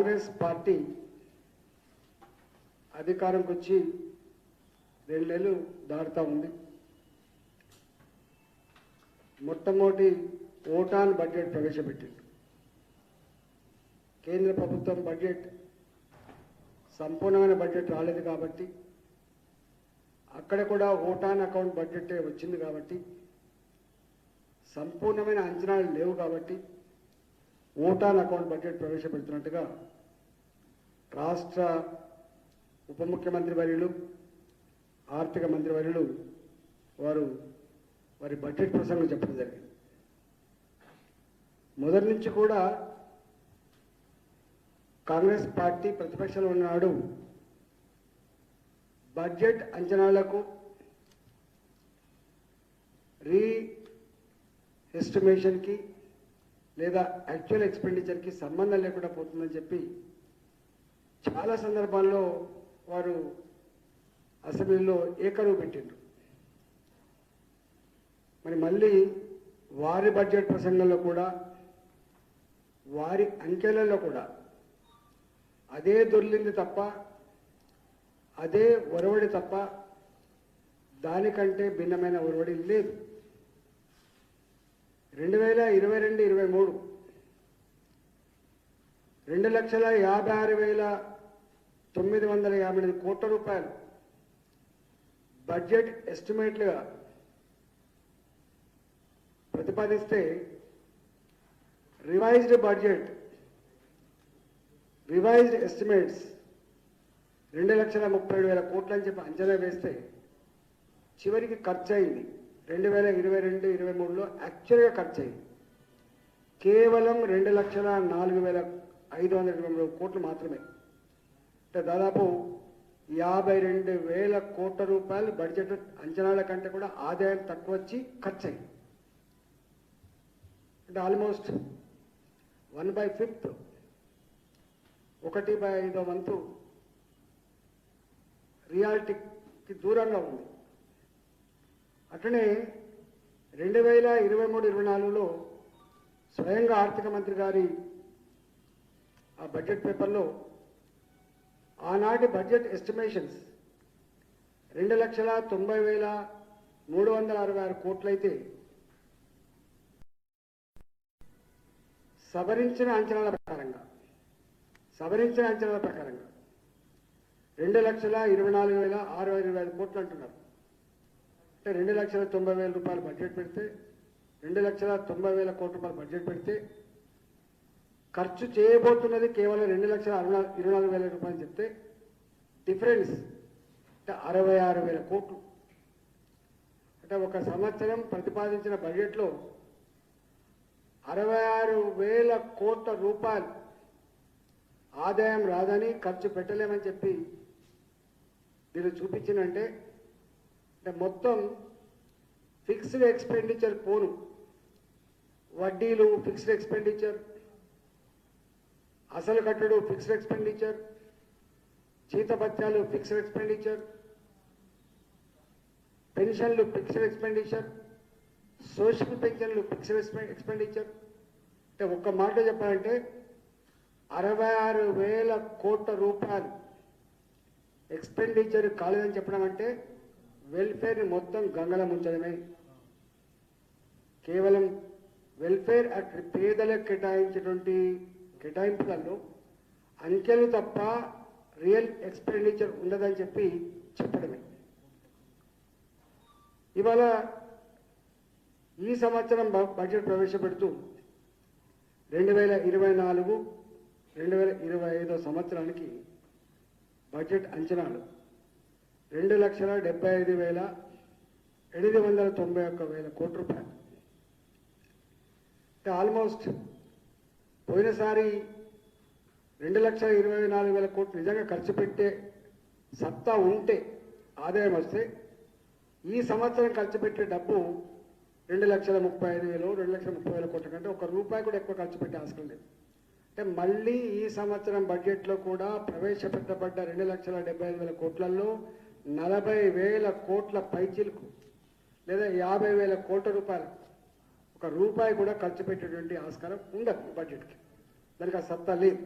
Congress party అధికారంకి వచ్చి రెండు నెలలు దాటుతా ఉంది. మొట్టమొదటి ఓటాన్ బడ్జెట్ ప్రవేశపెట్టింది. కేంద్ర ప్రభుత్వం బడ్జెట్ సంపూర్ణమైన బడ్జెట్ రాలేదు కాబట్టి అక్కడ కూడా ఓటాన్ అకౌంట్ బడ్జెట్ వచ్చింది కాబట్టి సంపూర్ణమైన అంచనాలు లేవు కాబట్టి ఓటాన్ అకౌంట్ బడ్జెట్ ప్రవేశపెడుతున్నట్టుగా రాష్ట్ర ఉప ముఖ్యమంత్రి వర్యులు ఆర్థిక మంత్రి వర్యులు వారు వారి బడ్జెట్ ప్రసంగం చెప్పడం జరిగింది. మొదటి నుంచి కూడా కాంగ్రెస్ పార్టీ ప్రతిపక్షంలో ఉన్నాడు. బడ్జెట్ అంచనాలకు రీ ఎస్టిమేషన్కి లేదా యాక్చువల్ ఎక్స్పెండిచర్కి సంబంధం లేకుండా పోతుందని చెప్పి చాలా సందర్భాల్లో వారు అసెంబ్లీలో ఏకరువు పెట్టిండ్రు. మరి మళ్ళీ వారి బడ్జెట్ ప్రసంగంలో కూడా వారి అంకెలలో కూడా అదే దొర్లింది తప్ప అదే ఒరవడి తప్ప దానికంటే భిన్నమైన ఒరవడి లేదు. రెండు వేల ఇరవై రెండు ఇరవై మూడు రెండు లక్షల యాభై ఆరు వేల తొమ్మిది వందల యాభై ఎనిమిది కోట్ల రూపాయలు. బడ్జెట్ ఎస్టిమేట్లుగా ప్రతిపాదిస్తే రివైజ్డ్ బడ్జెట్ రివైజ్డ్ ఎస్టిమేట్స్ రెండు లక్షల ముప్పై ఏడు వేల కోట్లు అని చెప్పి అంచనా వేస్తే చివరికి ఖర్చు అయింది రెండు వేల ఇరవై రెండు ఇరవై మూడులో యాక్చువల్గా ఖర్చు అయింది కేవలం రెండు లక్షల నాలుగు వేల ఐదు వందల ఇరవై మూడు కోట్లు మాత్రమే. అంటే దాదాపు యాభై రెండు వేల కోట్ల రూపాయలు బడ్జెట్ అంచనాల కంటే కూడా ఆదాయం తక్కువ వచ్చి ఖర్చు అయింది అంటే ఆల్మోస్ట్ వన్ బై ఫిఫ్త్ ఒకటి బై ఐదో వంతు రియాలిటీకి దూరంగా ఉంది. అట్లనే రెండు వేల ఇరవై మూడు ఇరవై నాలుగులో స్వయంగా ఆర్థిక మంత్రి గారి ఆ బడ్జెట్ పేపర్లో ఆనాటి బడ్జెట్ ఎస్టిమేషన్స్ రెండు లక్షల తొంభై వేల మూడు వందల అరవై ఆరు కోట్లయితే సవరించిన అంచనాల ప్రకారంగా సవరించిన అంచనాల ప్రకారంగా రెండు లక్షల ఇరవై నాలుగు వేల ఆరు ఇరవై ఐదు కోట్లు అంటున్నారు. అంటే రెండు లక్షల తొంభై వేల రూపాయలు బడ్జెట్ పెడితే రెండు లక్షల తొంభై వేల కోట్ల రూపాయలు బడ్జెట్ పెడితే ఖర్చు చేయబోతున్నది కేవలం రెండు లక్షల అరవై ఇరవై నాలుగు వేల రూపాయలు చెప్తే డిఫరెన్స్ అంటే అరవై ఆరు వేల కోట్లు. అంటే ఒక సంవత్సరం ప్రతిపాదించిన బడ్జెట్లో అరవై ఆరు వేల కోట్ల రూపాయలు ఆదాయం రాదని ఖర్చు పెట్టలేమని చెప్పి వీళ్ళు చూపించినంటే అంటే మొత్తం ఫిక్స్డ్ ఎక్స్పెండిచర్ పోను. వడ్డీలు ఫిక్స్డ్ ఎక్స్పెండిచర్ అసలు కట్టడు ఫిక్స్డ్ ఎక్స్పెండిచర్ జీతభత్యాలు ఫిక్స్డ్ ఎక్స్పెండిచర్ పెన్షన్లు ఫిక్స్డ్ ఎక్స్పెండిచర్ సోషల్ పెన్షన్లు ఫిక్స్డ్ ఎక్స్పెండిచర్ అంటే ఒక్క మాట చెప్పాలంటే అరవై ఆరు వేల కోట్ల రూపాయలు ఎక్స్పెండిచర్ కాలేదని చెప్పడం అంటే వెల్ఫేర్ని మొత్తం గంగల ముంచడమే. కేవలం వెల్ఫేర్ యాక్ట్ పేదలకు కేటాయించేటువంటి కేటాయింపులలో అంకెలు తప్ప రియల్ ఎక్స్పెండిచర్ ఉండదని చెప్పి చెప్పడమే. ఇవాళ ఈ సంవత్సరం బ- బడ్జెట్ ప్రవేశపెడుతూ రెండు వేల ఇరవై నాలుగు రెండు వేల ఇరవై ఐదో సంవత్సరానికి బడ్జెట్ అంచనాలు రెండు లక్షల డెబ్బై ఐదు వేల ఎనిమిది వందల తొంభై ఒక్క వేల కోట్ల రూపాయలు. ఆల్మోస్ట్ పోయినసారి రెండు లక్షల ఇరవై నాలుగు వేల కోట్లు నిజంగా ఖర్చు పెట్టే సత్తా ఉంటే ఆదాయం వస్తే ఈ సంవత్సరం ఖర్చు పెట్టే డబ్బు రెండు లక్షల ముప్పై ఐదు వేలు రెండు లక్షల ముప్పై వేల కోట్ల కంటే ఒక రూపాయి కూడా ఎక్కువ ఖర్చు పెట్టే అవసరం లేదు. అంటే మళ్ళీ ఈ సంవత్సరం బడ్జెట్లో కూడా ప్రవేశపెట్టబడ్డ రెండు లక్షల డెబ్బై ఐదు వేల కోట్లలో నలభై వేల కోట్ల పైచీలకు లేదా యాభై వేల కోట్ల రూపాయలు ఒక రూపాయి కూడా ఖర్చు పెట్టేటువంటి ఆస్కారం ఉండదు బడ్జెట్కి దానికి ఆ సత్తా లేదు.